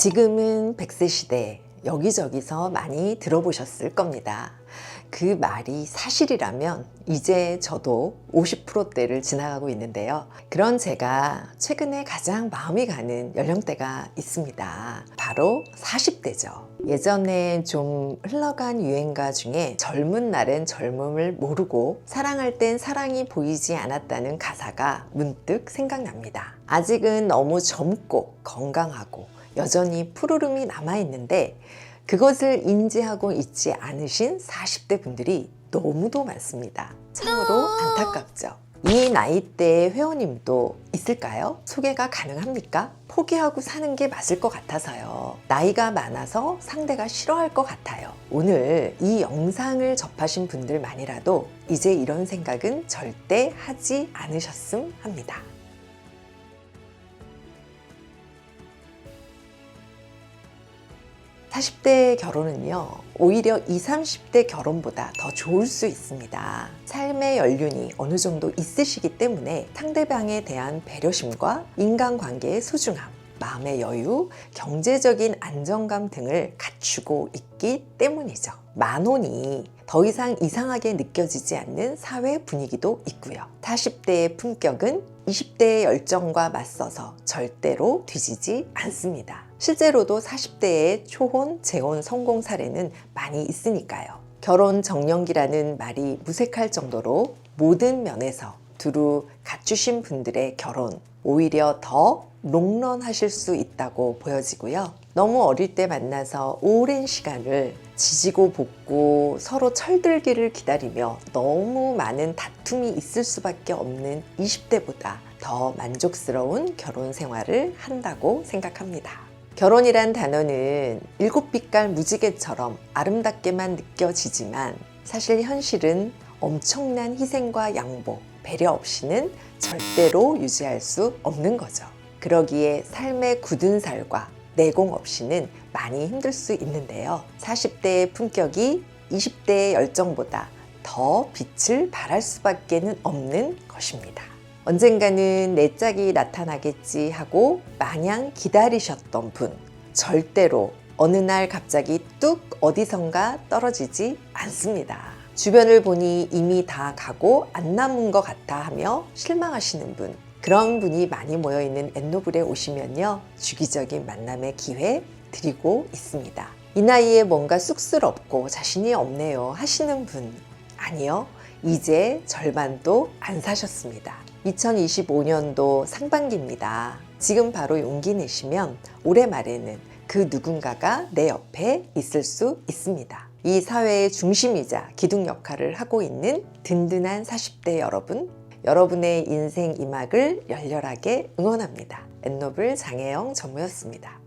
지금은 100세 시대 여기저기서 많이 들어보셨을 겁니다. 그 말이 사실이라면 이제 저도 50%대를 지나가고 있는데요. 그런 제가 최근에 가장 마음이 가는 연령대가 있습니다. 바로 40대죠. 예전에 좀 흘러간 유행가 중에 젊은 날엔 젊음을 모르고 사랑할 땐 사랑이 보이지 않았다는 가사가 문득 생각납니다. 아직은 너무 젊고 건강하고 여전히 푸르름이 남아있는데 그것을 인지하고 있지 않으신 40대 분들이 너무도 많습니다. 참으로 안타깝죠. 이 나이대의 회원님도 있을까요? 소개가 가능합니까? 포기하고 사는 게 맞을 것 같아서요. 나이가 많아서 상대가 싫어할 것 같아요. 오늘 이 영상을 접하신 분들만이라도 이제 이런 생각은 절대 하지 않으셨음 합니다. 40대 결혼은요, 오히려 20, 30대 결혼보다 더 좋을 수 있습니다. 삶의 연륜이 어느 정도 있으시기 때문에 상대방에 대한 배려심과 인간관계의 소중함, 마음의 여유, 경제적인 안정감 등을 갖추고 있기 때문이죠. 만혼이 더 이상 이상하게 느껴지지 않는 사회 분위기도 있고요. 40대의 품격은 20대의 열정과 맞서서 절대로 뒤지지 않습니다. 실제로도 40대의 초혼, 재혼 성공 사례는 많이 있으니까요. 결혼 정년기라는 말이 무색할 정도로 모든 면에서 두루 갖추신 분들의 결혼 오히려 더 롱런하실 수 있다고 보여지고요. 너무 어릴 때 만나서 오랜 시간을 지지고 볶고 서로 철들기를 기다리며 너무 많은 다툼이 있을 수밖에 없는 20대보다 더 만족스러운 결혼 생활을 한다고 생각합니다. 결혼이란 단어는 일곱 빛깔 무지개처럼 아름답게만 느껴지지만 사실 현실은 엄청난 희생과 양보, 배려 없이는 절대로 유지할 수 없는 거죠. 그러기에 삶의 굳은 살과 내공 없이는 많이 힘들 수 있는데요. 40대의 품격이 20대의 열정보다 더 빛을 발할 수밖에는 없는 것입니다. 언젠가는 내 짝이 나타나겠지 하고 마냥 기다리셨던 분 절대로 어느 날 갑자기 뚝 어디선가 떨어지지 않습니다. 주변을 보니 이미 다 가고 안 남은 것 같아 하며 실망하시는 분 그런 분이 많이 모여 있는 엔노블에 오시면요 주기적인 만남의 기회 드리고 있습니다. 이 나이에 뭔가 쑥스럽고 자신이 없네요 하시는 분 아니요 이제 절반도 안 사셨습니다. 2025년도 상반기입니다. 지금 바로 용기 내시면 올해 말에는 그 누군가가 내 옆에 있을 수 있습니다. 이 사회의 중심이자 기둥 역할을 하고 있는 든든한 40대 여러분, 여러분의 인생 이막을 열렬하게 응원합니다. 엔노블 장혜영 전무였습니다.